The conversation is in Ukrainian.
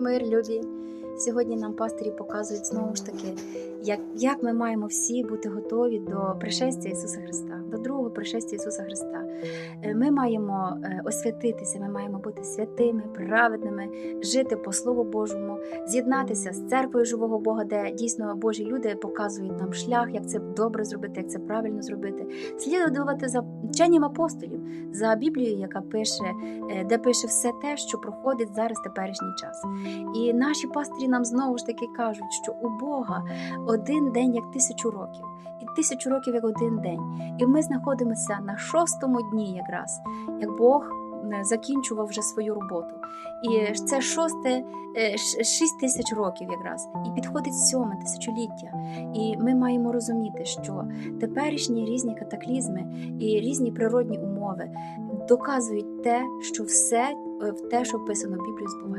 Мир, любі. Сьогодні нам пастирі показують знову ж таки, як, як ми маємо всі бути готові до пришестя Ісуса Христа, до другого пришестя Ісуса Христа. Е, Ми маємо е, освятитися, ми маємо бути святими, праведними, жити по Слову Божому, з'єднатися з церквою живого Бога, де дійсно Божі люди показують нам шлях, як це добре зробити, як це правильно зробити, слідувати за вченням апостолів, за Біблією, яка пише, е, де пише все те, що проходить зараз теперішній час. І наші пастирі нам знову ж таки кажуть, що у Бога один день як тисячу років, і тисячу років як один день. І ми знаходимося на шостому дні, якраз як Бог е, закінчував вже свою роботу. І це шосте е, шість тисяч років якраз, і підходить сьоме тисячоліття. І ми маємо розуміти, що теперішні різні катаклізми і різні природні умови доказують те, що все е, те, що вписано в Біблію, збувається.